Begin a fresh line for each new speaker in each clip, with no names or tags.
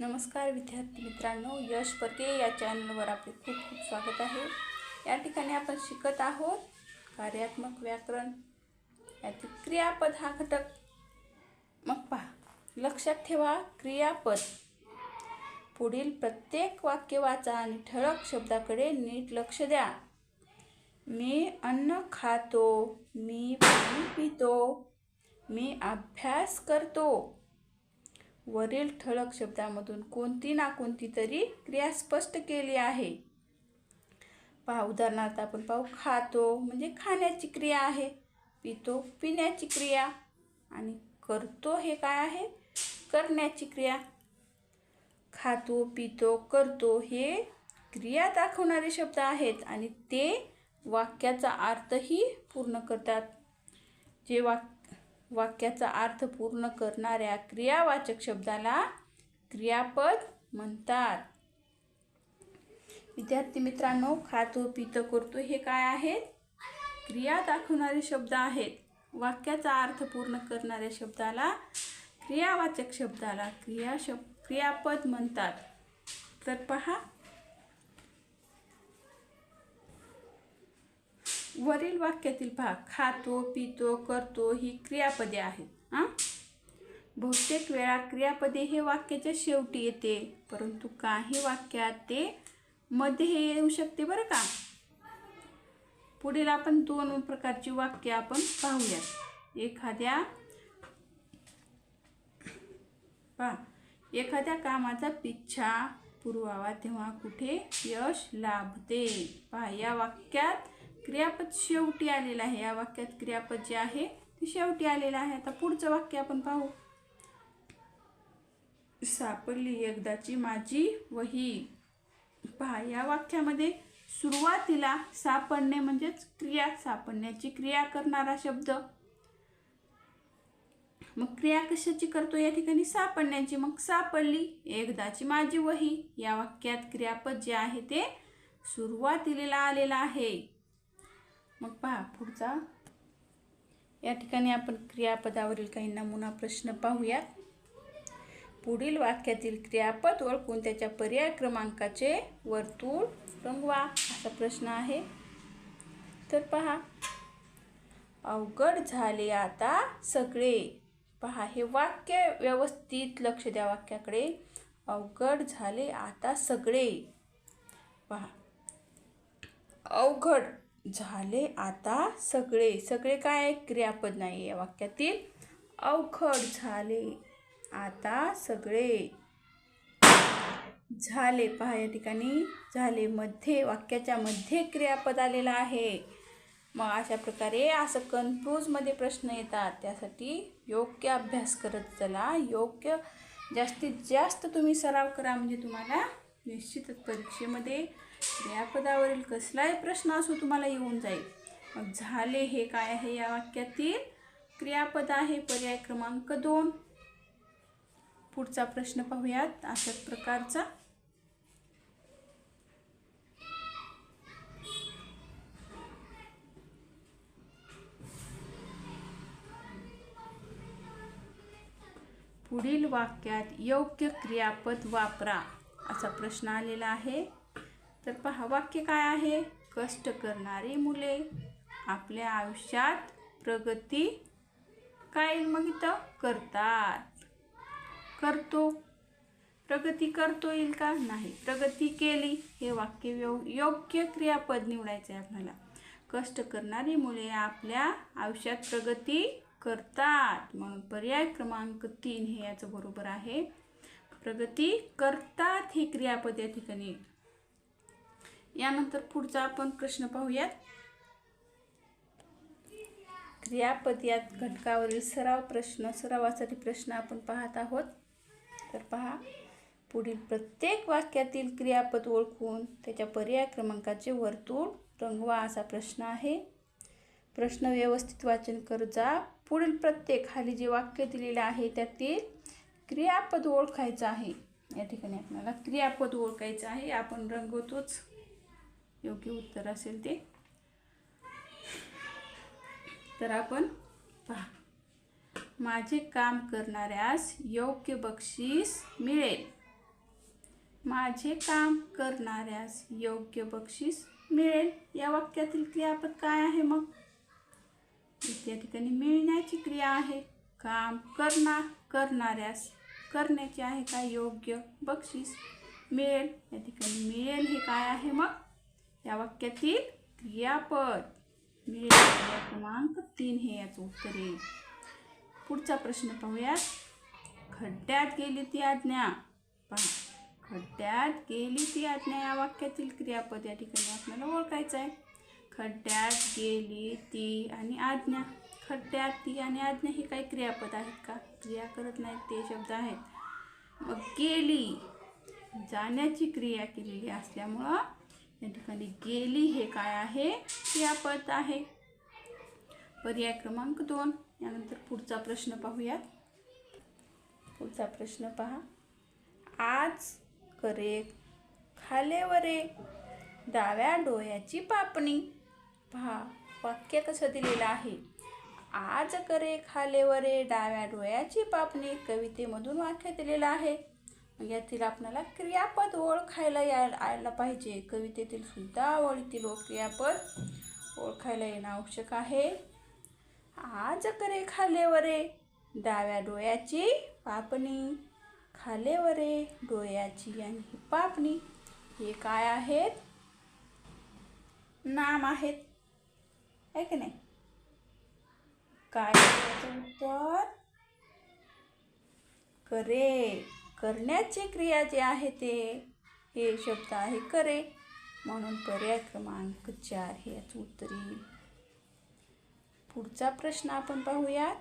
नमस्कार विद्यार्थी मित्रांनो यश पते या चॅनलवर आपले खूप खूप स्वागत आहे. या ठिकाणी आपण शिकत आहोत कार्यात्मक व्याकरण. यातील क्रियापद हा घटक. मग पहा लक्षात ठेवा क्रियापद. पुढील प्रत्येक वाक्य वाचा आणि ठळक शब्दाकडे नीट लक्ष द्या. मी अन्न खातो मी पाणी पितो मी अभ्यास करतो. वरील ठळक शब्दामधून कोणती ना कोणती तरी क्रिया स्पष्ट केली आहे. पहा उदाहरणार्थ आपण पाहू खातो म्हणजे खाण्याची क्रिया आहे पितो पिण्याची क्रिया आणि करतो हे काय आहे? करण्याची क्रिया. खातो पितो करतो हे क्रिया दाखवणारे शब्द आहेत आणि ते वाक्याचा अर्थही पूर्ण करतात. जे वाक्य वाक्याचा अर्थ पूर्ण करणाऱ्या क्रियावाचक शब्दाला क्रियापद म्हणतात. विद्यार्थी मित्रांनो खातो पितो करतो हे काय आहेत? क्रिया दाखवणारे शब्द आहेत. वाक्याचा अर्थ पूर्ण करणाऱ्या शब्दाला क्रियावाचक शब्दाला क्रिया शब क्रियापद म्हणतात. तर पहा वरील वाक्यातील भाग खातो पितो करतो ही क्रियापदे आहेत हां? बहुतेक वेळा क्रियापदे हे वाक्याच्या शेवटी येते परंतु काही वाक्यात ते मध्ये हे येऊ शकते बरं का? पुढील आपण दोन प्रकारची वाक्य आपण पाहूयात. एखाद्या पहा एखाद्या कामाचा पिच्छा पुरवावा तेव्हा कुठे यश लाभते? पहा या वाक्यात क्रियापद शेवटी आलेलं आहे. या वाक्यात क्रियापद जे आहे ते शेवटी आलेलं आहे. आता पुढचं वाक्य आपण पाहू. सापडली एकदाची माझी वही. पहा या वाक्यामध्ये सुरुवातीला सापडणे म्हणजेच क्रिया सापडण्याची क्रिया करणारा शब्द. मग क्रिया कशाची करतो? या ठिकाणी सापडण्याची. मग सापडली एकदाची माझी वही. या वाक्यात क्रियापद जे आहे ते सुरुवातीला आलेलं आहे. मग पहा पुढचा. या ठिकाणी आपण क्रियापदावरील काही नमुना प्रश्न पाहूयात. पुढील वाक्यातील क्रियापद ओळखून त्याच्या पर्याय क्रमांकाचे वर्तुळ रंगवा असा प्रश्न आहे. तर पहा अवघड झाले आता सगळे. पहा हे वाक्य व्यवस्थित लक्ष द्या वाक्याकडे. अवघड झाले आता सगळे. पहा अवघड. झाले आता सगळे. सगळे काय क्रियापद नाही या वाक्यातील. अवघड झाले आता सगळे. झाले पहा या ठिकाणी. झाले मध्ये वाक्याच्या मध्ये क्रियापद आलेला आहे. मग अशा प्रकारे असं कन्फ्यूजमध्ये प्रश्न येतात. त्यासाठी योग्य अभ्यास करत चला. योग्य जास्तीत जास्त तुम्ही सराव करा म्हणजे तुम्हाला निश्चितच परीक्षेमध्ये क्रियापदावरील कसलाही प्रश्न असो तुम्हाला येऊन जाईल. मग झाले हे काय आहे या वाक्यातील? क्रियापद आहे पर्याय क्रमांक दोन. पुढचा प्रश्न पाहूयात. अशाच प्रकारचा. पुढील वाक्यात योग्य क्रियापद वापरा असा प्रश्न आलेला आहे. तर पहा वाक्य काय आहे? कष्ट करणारी मुले आपल्या आयुष्यात प्रगती काय मग इथं? करतात. करतो. प्रगती करतो येईल का? नाही. प्रगती केली हे वाक्य यो योग्य क्रियापद निवडायचे आहे आपल्याला. कष्ट करणारी मुले आपल्या आयुष्यात प्रगती करतात. म्हणून पर्याय क्रमांक तीन हे याचं बरोबर आहे. प्रगती करतात हे क्रियापद या ठिकाणी. यानंतर पुढचा आपण प्रश्न पाहूयात. क्रियापद यात घटकावरील सराव प्रश्न सरावासाठी प्रश्न आपण पाहत आहोत. तर पहा पुढील प्रत्येक वाक्यातील क्रियापद ओळखून त्याच्या पर्याय क्रमांकाचे वर्तुळ रंगवा असा प्रश्न आहे. प्रश्न व्यवस्थित वाचन कर जा. पुढील प्रत्येक खाली जे वाक्य दिलेले आहे त्यातील क्रियापद ओळखायचं आहे. या ठिकाणी आपल्याला क्रियापद ओळखायचं आहे. आपण रंगवतोच. योग्य उत्तर असेल ते. तर आपण पहा. माझे काम करणाऱ्यास योग्य बक्षीस मिळेल. माझे काम करणाऱ्यास योग्य बक्षीस मिळेल. या वाक्यातील क्रियापद काय आहे मग? या ठिकाणी मिळण्याची क्रिया आहे. काम करणार करणाऱ्यास करण्याची आहे का योग्य बक्षीस मिळेल? या ठिकाणी मिळेल हे काय आहे मग? या वाक्यातील क्रियापद. मिळेल क्रमांक तीन हे याचं उत्तर येईल. पुढचा प्रश्न पाहूयात. खड्ड्यात गेली ती आज्ञा. पहा. खड्ड्यात गेली ती आज्ञा या वाक्यातील क्रियापद या ठिकाणी आपल्याला ओळखायचं आहे. खड्ड्यात गेली ती आणि आज्ञा. खड्ड्यात ती आणि आज्ञा हे काही क्रियापद आहेत का? क्रिया करत नाहीत ते शब्द आहेत. मग गेली. जाण्याची क्रिया केलेली असल्यामुळं या ठिकाणी गेली हे काय आहे? क्रियापद आहे. पर्याय क्रमांक दोन. यानंतर पुढचा प्रश्न पाहूयात. पुढचा प्रश्न पहा. आज करे खालेवरे डाव्या डोळ्याची पापणी. पहा वाक्य कसं दिलेलं आहे? आज करे खालेवरे डाव्या डोळ्याची पापणी. कवितेमधून वाक्य दिलेलं आहे. यातील आपल्याला क्रियापद ओळखायला यायला पाहिजे. कवितेतील सुद्धा ओळीतील क्रियापद ओळखायला येणं आवश्यक आहे. आज करे खालेवरे डाव्या डोळ्याची पापणी. खालेवरे डोळ्याची आणि पापणी. हे काय आहेत? नाम आहेत. आहे की नाही? काय उत्तर? करे. करण्याची क्रिया जे आहे ते हे शब्द आहे करे. म्हणून पर्याय क्रमांक चार हे याचं उत्तर येईल. पुढचा प्रश्न आपण पाहूयात.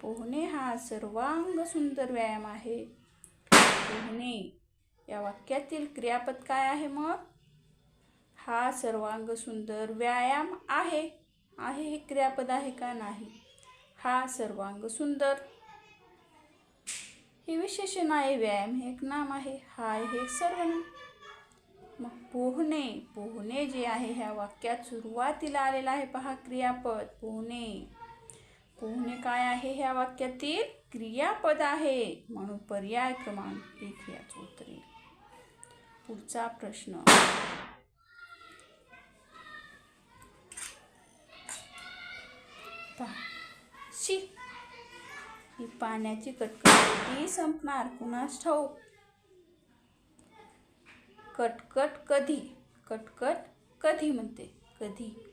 पोहणे हा सर्वांग सुंदर व्यायाम आहे. पोहणे या वाक्यातील क्रियापद काय आहे मग? हा सर्वांग सुंदर व्यायाम आहे. आहे हे क्रियापद आहे का नाही? हा सर्वांग सुंदर. हे विशेषण आहे व्यायाम हे एक नाम आहे हाय हे एक सर्वनाम. मग पोहणे पोहणे जे आहे ह्या वाक्यात सुरुवातीला आलेला आहे पहा क्रियापद पोहणे. पोहणे काय आहे? ह्या वाक्यातील क्रियापद आहे. म्हणून पर्याय क्रमांक एक याच उत्तरे. पुढचा प्रश्न. पहा. शी ही पाण्याची कटकट संपणार. कुणास ठाऊक? कटकट कधी? कटकट कधी म्हणते? कधी?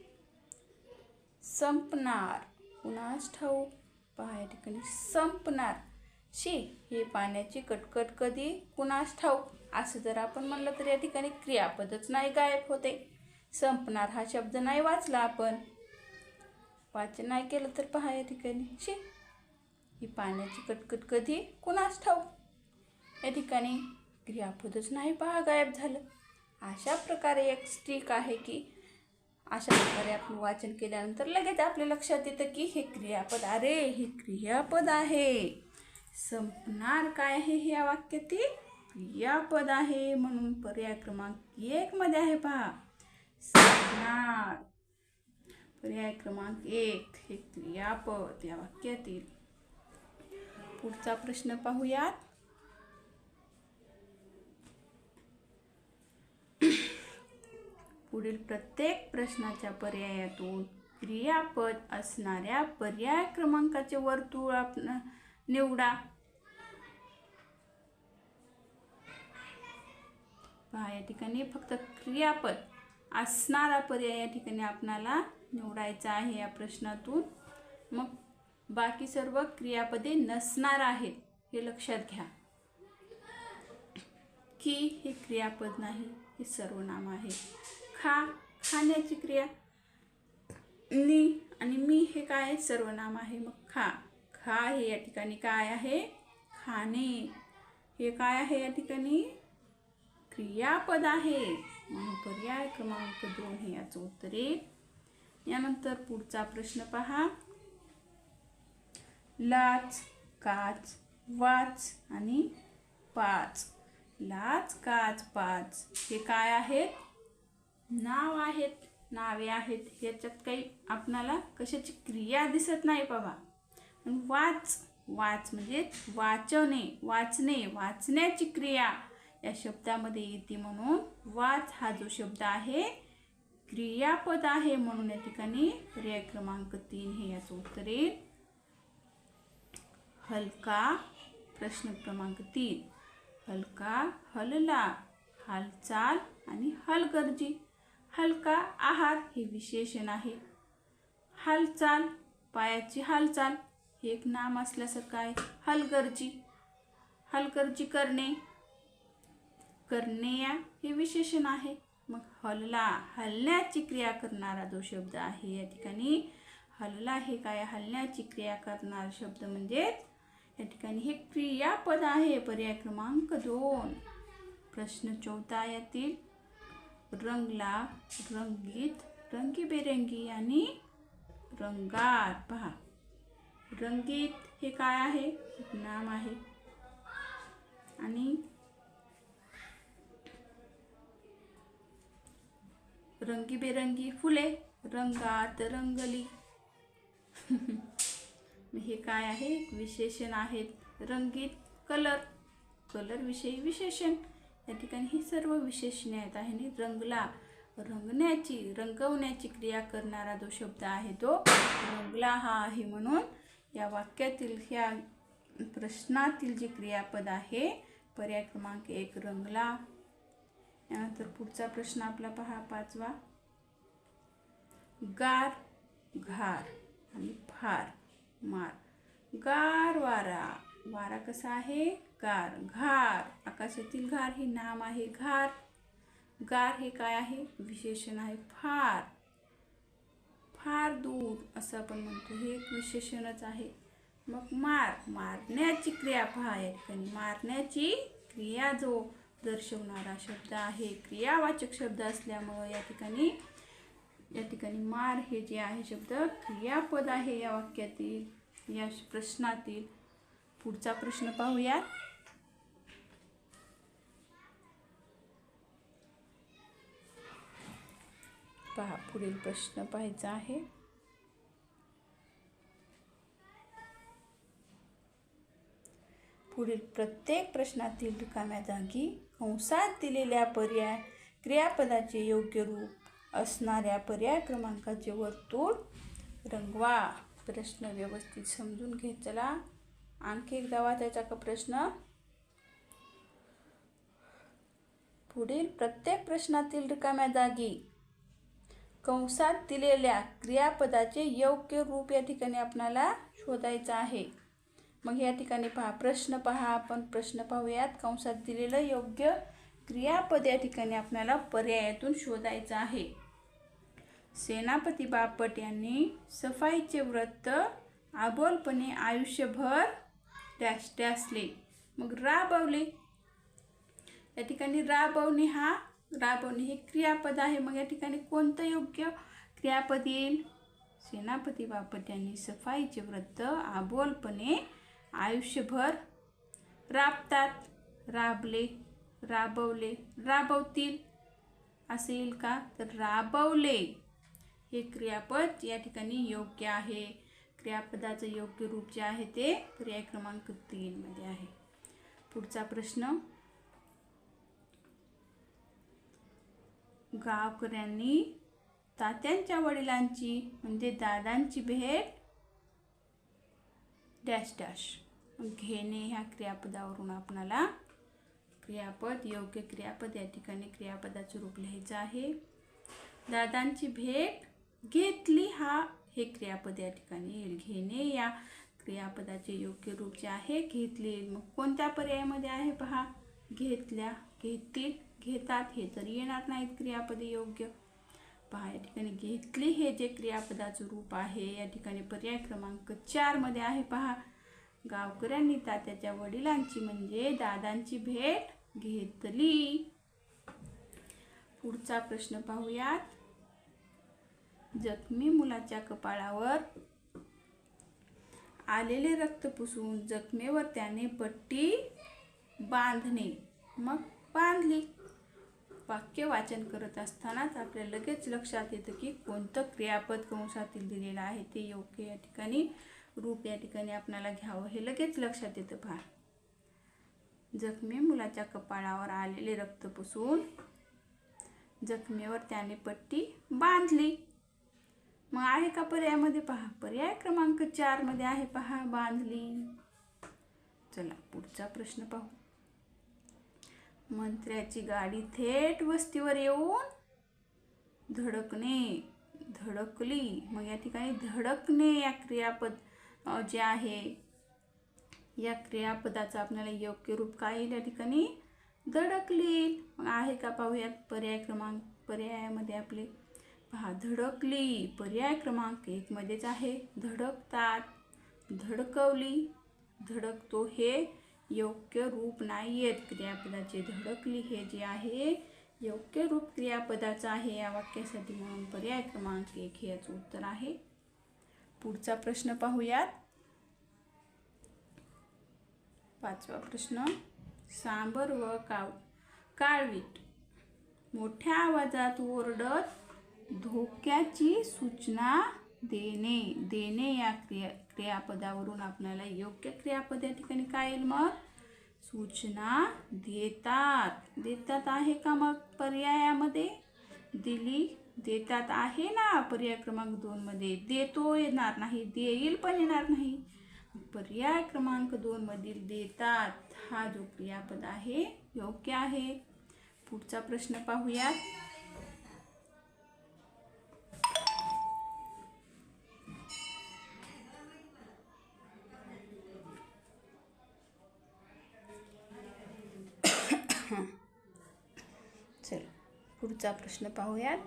संपणार. कुणास ठाऊक? पहा या ठिकाणी संपणार. शी हे पाण्याची कटकट कधी? कुणास ठाऊक? असं जर आपण म्हणलं तर या ठिकाणी क्रियापदच नाही गायब होते. संपणार हा शब्द नाही वाचला आपण. वाचन नाही केलं तर पहा या ठिकाणी. शी ही पाण्याची कटकट कधी कुणास ठाऊ या ठिकाणी क्रियापदच नाही पहा गायब झालं. अशा प्रकारे एक स्टिक आहे की अशा प्रकारे आपण वाचन केल्यानंतर लगेच आपल्या लक्षात येतं की हे क्रियापद अरे हे क्रियापद आहे. संपणार काय आहे हे या वाक्यातील? क्रियापद आहे म्हणून पर्याय क्रमांक एक मध्ये आहे पहा. संपणार. पर्याय क्रमांक एक हे क्रियापद या वाक्यातील पुढचा प्रश्न पाहूयात. पुढील प्रत्येक प्रश्नाच्या पर्यायातून क्रियापद असणाऱ्या पर्याय क्रमांकाचे वर्तुळ आपण निवडा. पहा या ठिकाणी फक्त क्रियापद असणारा पर्याय या ठिकाणी आपणाला निवडायचा आहे या प्रश्नातून. मग बाकी सर्व क्रियापदे नसणार आहेत हे लक्षात घ्या. की हे क्रियापद नाही हे सर्वनाम आहे. खा खाण्याची क्रिया. नी आणि मी हे काय? सर्वनाम आहे. मग खा. खा हे या ठिकाणी काय आहे? खाणे. हे काय आहे या ठिकाणी? क्रियापद आहे. म्हणून पर्याय क्रमांक दोन हे याचं उत्तर येईल यानंतर पुढचा प्रश्न पहा. लाच काच वाच आणि पाच. लाच काच पाच. हे काय आहेत? नाव आहेत. नावे आहेत. याच्यात काही आपणाला कशाची क्रिया दिसत नाही बाबा. वाच वाच म्हणजे वाचवणे वाचणे वाचण्याची क्रिया. या शब्दामध्ये येते म्हणून वाच हा जो शब्द आहे क्रियापद आहे म्हणून या ठिकाणी पर्याय क्रमांक तीन हे याचं उत्तर येईल. हलका प्रश्न क्रमांक तीन. हलका हलला हालचाल आणि हलगर्जी हलका आहार हे विशेषण आहे. हालचाल पायाची हालचाल हे एक नाम असल्यासारखं आहे. हलगर्जी हलगर्जी करणे करणे या हे विशेषण आहे. मग हलला हलण्याची क्रिया करणारा जो शब्द आहे या ठिकाणी हलला हे काय हलण्याची क्रिया करणारा शब्द म्हणजेच या ठिकाणी हे क्रियापद आहे. पर्याय क्रमांक दोन. प्रश्न चौथा यातील रंगला रंगीत रंगीबेरंगी आणि रंगार पहा. रंगीत हे काय आहे? नाम आहे. आणि रंगीबेरंगी फुले रंगात रंगली. हे काय आहे? विशेषण आहेत रंगीत कलर. कलरविषयी विशेषण. या ठिकाणी ही सर्व विशेषणे आहेत. आणि रंगला रंगण्याची रंगवण्याची क्रिया करणारा जो शब्द आहे तो रंगला हा आहे म्हणून या वाक्यातील ह्या प्रश्नातील जे क्रियापद आहे पर्याय क्रमांक एक रंगला. यानंतर पुढचा प्रश्न आपला पहा पाचवा. गार घार आणि फार मार. गार वारा. वारा कसा आहे? गार. घार. आकाशातील घार हे नाम आहे. घार. गार हे काय आहे? विशेषण आहे. फार. फार दूर असं आपण म्हणतो. हे एक विशेषणच आहे. मग मार. मारण्याची क्रिया पहा या ठिकाणी. मारण्याची क्रिया जो दर्शवणारा शब्द आहे क्रियावाचक शब्द असल्यामुळं या ठिकाणी या ठिकाणी मार हे जे आहे शब्द क्रियापद आहे या वाक्यातील या प्रश्नातील. पुढचा प्रश्न पाहूया पहा पुढील प्रश्न पाहायचा आहे. पुढील प्रत्येक प्रश्नातील रिकाम्या जागी कंसात दिलेल्या पर्याय क्रियापदाचे योग्य रूप असणाऱ्या पर्याय क्रमांकाचे वर्तुळ रंगवा. प्रश्न व्यवस्थित समजून घे चला. आणखी एकदा वाचायचा का प्रश्न. पुढील प्रत्येक प्रश्नातील रिकाम्या जागी कंसात दिलेल्या क्रियापदाचे योग्य रूप या ठिकाणी आपणाला शोधायचं आहे. मग या ठिकाणी पहा प्रश्न पहा आपण प्रश्न पाहूयात. कंसात दिलेलं योग्य क्रियापद या ठिकाणी आपल्याला पर्यायातून शोधायचं आहे. सेनापती बापट यांनी सफाईचे व्रत आबोलपणे आयुष्यभर डॅश डॅसले मग राबवले. या ठिकाणी राबवणे हा राबवणे हे क्रियापद आहे. मग या ठिकाणी कोणतं योग्य क्रियापद येईल? सेनापती बापट यांनी सफाईचे व्रत आबोलपणे आयुष्यभर राबतात. राबले राबवले राबवतील. असे येईल का? तर राबवले. हे क्रियापद या ठिकाणी योग्य आहे. क्रियापदाचं योग्य रूप जे आहे ते पर्याय क्रमांक तीनमध्ये आहे. पुढचा प्रश्न. गावकऱ्यांनी तात्यांच्या वडिलांची म्हणजे दादांची भेट डॅश डॅश. घेणे ह्या क्रियापदावरून आपणाला क्रियापद योग्य क्रियापद या ठिकाणी क्रियापदाचं रूप लिहायचं आहे. दादांची भेट घेतली हा. हे क्रियापद या ठिकाणी येईल. घेणे या क्रियापदाचे योग्य रूप जे आहे घेतले. मग कोणत्या पर्यायामध्ये आहे पहा? घेतल्या घेतील घेतात. हे तर येणार नाहीत क्रियापदे योग्य. पहा या ठिकाणी घेतली हे जे क्रियापदाचं रूप आहे या ठिकाणी पर्याय क्रमांक चारमध्ये आहे पहा. गावकऱ्यांनी तात्याच्या वडिलांची म्हणजे दादांची भेट घेतली. पुढचा प्रश्न पाहूयात. जखमी मुलाच्या कपाळावर आलेले रक्त पुसून जखमेवर त्याने पट्टी बांधणे. मग बांधली. वाक्य वाचन करत असतानाच आपल्या लगेच लक्षात येतं की कोणतं क्रियापद कंसातील दिलेलं आहे ते योग्य या ठिकाणी रूप या ठिकाणी आपणाला घ्यावं हे लगेच लक्षात येतं पहा जखमी मुलाच्या कपाळावर आलेले रक्त पुसून जखमेवर त्याने पट्टी बांधली. मग आहे का पर्यायामध्ये पहा. पर्याय क्रमांक चारमध्ये आहे पहा बांधली. चला पुढचा प्रश्न पाहू. मंत्र्याची गाडी थेट वस्तीवर येऊन धडकणे धडकली. मग या ठिकाणी धडकणे या क्रियापद जे आहे या क्रियापदाचं आपल्याला योग्य रूप काय येईल या ठिकाणी? धडकली. मग आहे का पाहूयात पर्याय क्रमांक पर्यायामध्ये आपले पहा धडकली पर्याय क्रमांक एक मध्येच आहे. धडकतात धडकवली धडकतो हे योग्य रूप नाही आहेत क्रियापदाचे धडकली हे जे आहे योग्य रूप क्रियापदाचं आहे या वाक्यासाठी म्हणून पर्याय क्रमांक एक हे याचं उत्तर आहे. पुढचा प्रश्न पाहूयात. पाचवा प्रश्न. सांबर व काव काळवीट. मोठ्या आवाजात ओरडत धोक्याची सूचना देणे. देणे या क्रिया क्रियापदावरून आपल्याला योग्य क्रियापद या ठिकाणी काय येईल मग? सूचना देतात. देतात आहे का मग पर्यायामध्ये? दिली. देतात आहे ना पर्याय क्रमांक दोनमध्ये देतो येणार नाही. देईल पण येणार नाही. पर्याय क्रमांक दोनमधील देतात. हा जो क्रियापद आहे योग्य आहे. पुढचा प्रश्न पाहूयात. पुढचा प्रश्न पाहूयात.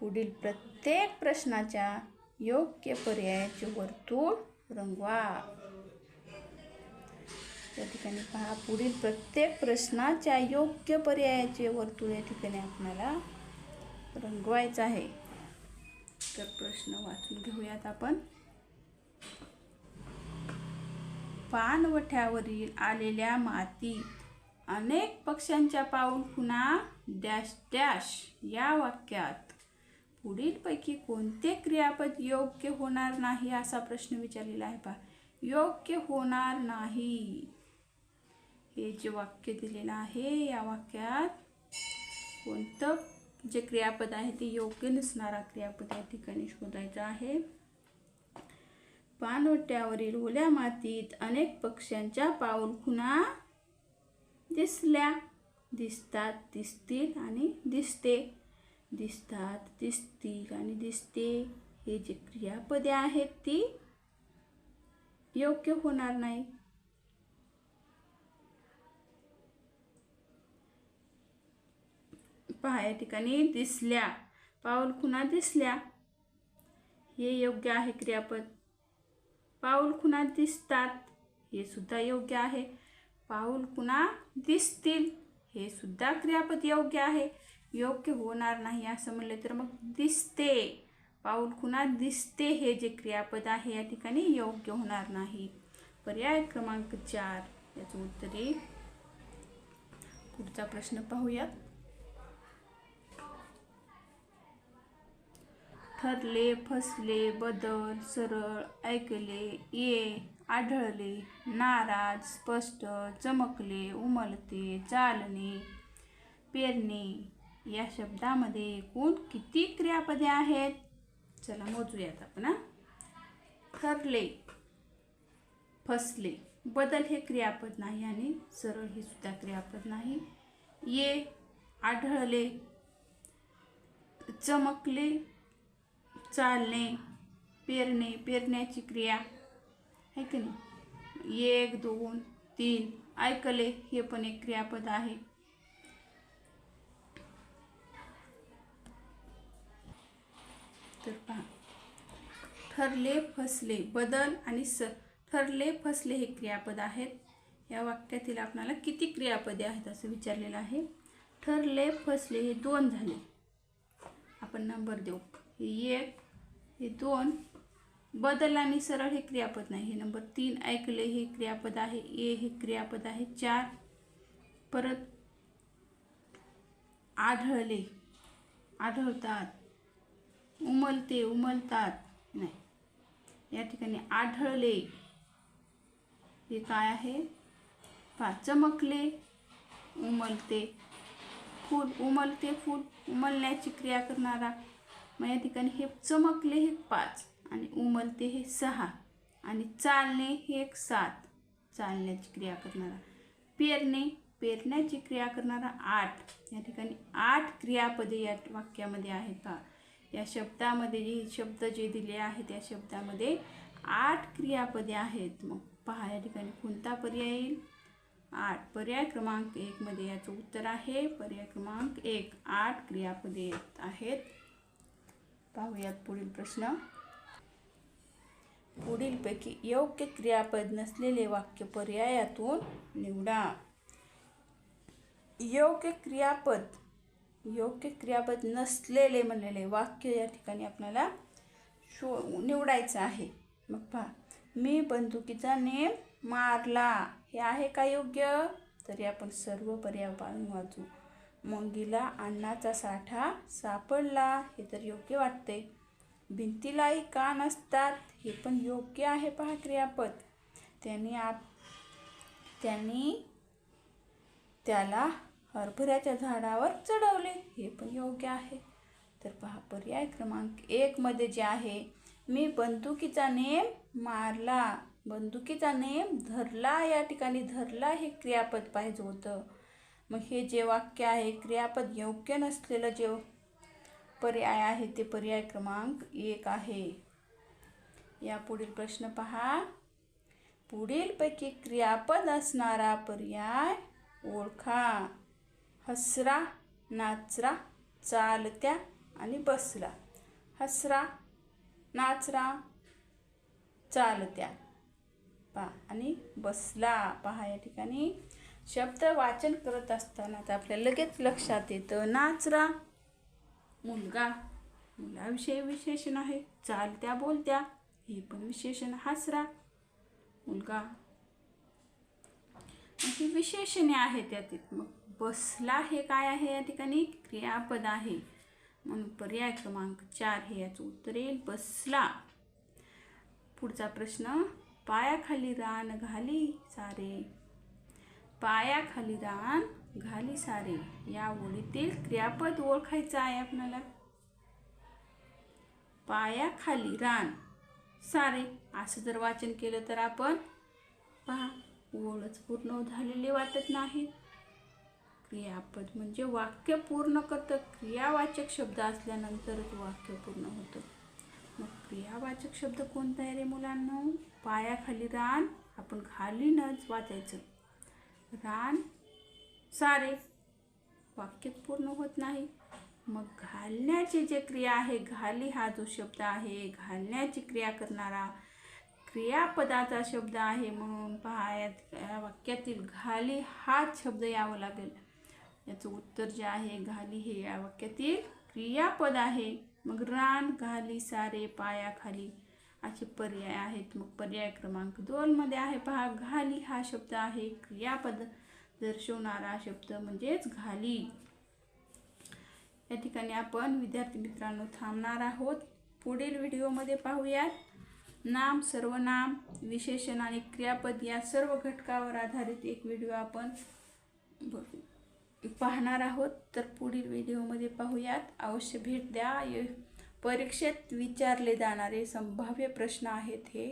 पुढील प्रत्येक प्रश्नाच्या योग्य पर्यायाचे वर्तुळ रंगवा. या ठिकाणी पहा पुढील प्रत्येक प्रश्नाच्या योग्य पर्यायाचे वर्तुळ या ठिकाणी आपल्याला रंगवायचं आहे. तर प्रश्न वाचून घेऊयात आपण. पानवठ्यावरील आलेल्या मातीत अनेक पक्ष्यांच्या पाऊल खुणा डॅश डॅश या वाक्यात. पुढीलपैकी कोणते क्रियापद योग्य होणार नाही असा प्रश्न विचारलेला आहे पहा. योग्य होणार नाही. हे जे वाक्य दिलेलं आहे या वाक्यात कोणतं जे क्रियापद आहे ते योग्य नसणारा क्रियापद या ठिकाणी शोधायचं आहे. पानवट्यावरील ओल्या मातीत अनेक पक्ष्यांच्या पाऊलखुणा दिसल्या दिसतात दिसतील आणि दिसते. दिसतात दिसतील आणि दिसते. हे जे क्रियापदे आहेत ती योग्य होणार नाही. पहा या ठिकाणी दिसल्या. पाऊल खुणा दिसल्या. हे योग्य आहे क्रियापद. पाऊल खुणा दिसतात. हे सुद्धा योग्य आहे. पाऊल खुणा दिसतील. हे सुद्धा क्रियापद योग्य आहे. योग्य होणार नाही असं म्हणलं तर मग दिसते. पाऊल खुणा दिसते हे जे क्रियापद आहे या ठिकाणी योग्य होणार नाही. पर्याय क्रमांक चार. याचं उत्तर येईल पुढचा प्रश्न पाहूयात. ठरले फसले बदल सरळ ऐकले ये आढळले. नाराज स्पष्ट चमकले उमलते चालणे पेरणे. या शब्दामध्ये एकूण किती क्रियापदे आहेत? चला मोजूयात आपण ठरले फसले. बदल हे क्रियापद नाही आणि सरळ हे सुद्धा क्रियापद नाही. ये आढळले चमकले चालणे पेरणे. पेरण्याची क्रिया आहे की नाही? एक दोन तीन. ऐकले हे पण एक क्रियापद आहे. तर पहा. ठरले फसले बदल आणि स ठरले फसले हे क्रियापद आहेत. या वाक्यातील आपणाला किती क्रियापदे आहेत असं विचारलेलं आहे? ठरले फसले हे दोन झाले. आपण नंबर देऊ. हे एक हे दोन बदल आणि सरळ हे क्रियापद नाही. हे नंबर तीन ऐकले हे क्रियापद आहे ए हे क्रियापद आहे चार परत आढळले आढळतात उमलते उमलतात नाही. या ठिकाणी आढळले हे काय आहे? पा चमकले उमलते फूल उमलते फूल उमलण्याची क्रिया करणारा. मग या ठिकाणी हे चमकले हे पाच. आणि उमलते हे सहा आणि चालणे हे एक सात. चालण्याची क्रिया करणारा. पेरणे पेरण्याची क्रिया करणारा आठ. या ठिकाणी आठ क्रियापदे या वाक्यामध्ये आहेत का या शब्दामध्ये जे शब्द जे दिले आहेत या शब्दामध्ये आठ क्रियापदे आहेत. मग पहा या ठिकाणी कोणता पर्याय येईल? आठ. पर्याय क्रमांक एकमध्ये याचं उत्तर आहे. पर्याय क्रमांक एक. आठ क्रियापदे आहेत. पाहूयात पुढील प्रश्न. पुढीलपैकी योग्य क्रियापद नसलेले वाक्य पर्यायातून निवडा. योग्य क्रियापद योग्य क्रियापद नसलेले म्हणलेले वाक्य या ठिकाणी आपल्याला शो निवडायचं आहे. मग पहा मी बंदुकीचा नेम मारला. हे आहे का योग्य? तरी आपण सर्व पर्याय पाहून वाचू. मंगीला अन्नाचा साठा सापडला. हे तर योग्य वाटते भिंतीलाही कान असतात हे पण योग्य आहे पहा क्रियापद. त्यांनी आप त्यांनी त्याला हरभऱ्याच्या झाडावर चढवले हे पण योग्य आहे. तर पहा पर्याय क्रमांक एकमध्ये जे आहे मी बंदुकीचा नेम मारला बंदुकीचा नेम धरला या ठिकाणी धरला हे क्रियापद पाहिजे होतं. मग हे जे वाक्य आहे क्रियापद योग्य नसलेलं जे पर्याय आहे ते पर्याय क्रमांक एक आहे. या पुढील प्रश्न पहा. पुढीलपैकी क्रियापद असणारा पर्याय ओळखा. हसरा नाचरा चालत्या आणि बसला हसरा नाचरा चालत्या. पहा आणि बसला. पहा या ठिकाणी. शब्द वाचन करत असताना तर आपल्या लगेच लक्षात येतं. नाचरा मुलगा. मुलाविषयी विशेषण आहे. चालत्या बोलत्या. हे पण विशेषण हसरा. मुलगा. ही विशेषणे आहेत यातील मग बसला हे काय आहे या ठिकाणी? क्रियापद आहे. म्हणून पर्याय क्रमांक चार हे याचं उत्तर येईल. बसला. पुढचा प्रश्न. पायाखाली रान घाली. सारे पायाखाली रान घाली सारे. या ओळीतील क्रियापद ओळखायचं आहे आपल्याला. पायाखाली रान सारे. असं जर वाचन केलं तर आपण पहा ओळच पूर्ण झालेली वाटत नाही. क्रियापद म्हणजे वाक्य पूर्ण करतं. क्रियावाचक शब्द असल्यानंतरच वाक्य पूर्ण होतं. मग क्रियावाचक शब्द कोणता आहे रे मुलांना? पायाखाली रान आपण खालीनच वाचायचं. रान? सारे. वाक्यात पूर्ण होत नाही. मग घालण्याची जे क्रिया आहे घाली हा जो शब्द आहे घालण्याची क्रिया करणारा क्रियापदाचा शब्द आहे म्हणून पहा या वाक्यातील घाली हाच शब्द यावं लागेल. याचं उत्तर जे आहे घाली हे या वाक्यातील क्रियापद आहे. मग रान घाली सारे पायाखाली असे पर्याय आहेत. मग पर्याय क्रमांक दोनमध्ये आहे पहा घाली हा शब्द आहे. क्रियापद दर्शवणारा शब्द म्हणजेच घाली. या ठिकाणी आपण विद्यार्थी मित्रांनो थांबणार आहोत. पुढील व्हिडिओमध्ये पाहूयात. नाम सर्वनाम विशेषण आणि क्रियापद या सर्व घटकावर आधारित एक व्हिडिओ आपण पाहणार आहोत. तर पुढील व्हिडिओमध्ये पाहूयात. अवश्य भेट द्या. ये- परीक्षेत विचारले जाणारे संभाव्य प्रश्न आहेत हे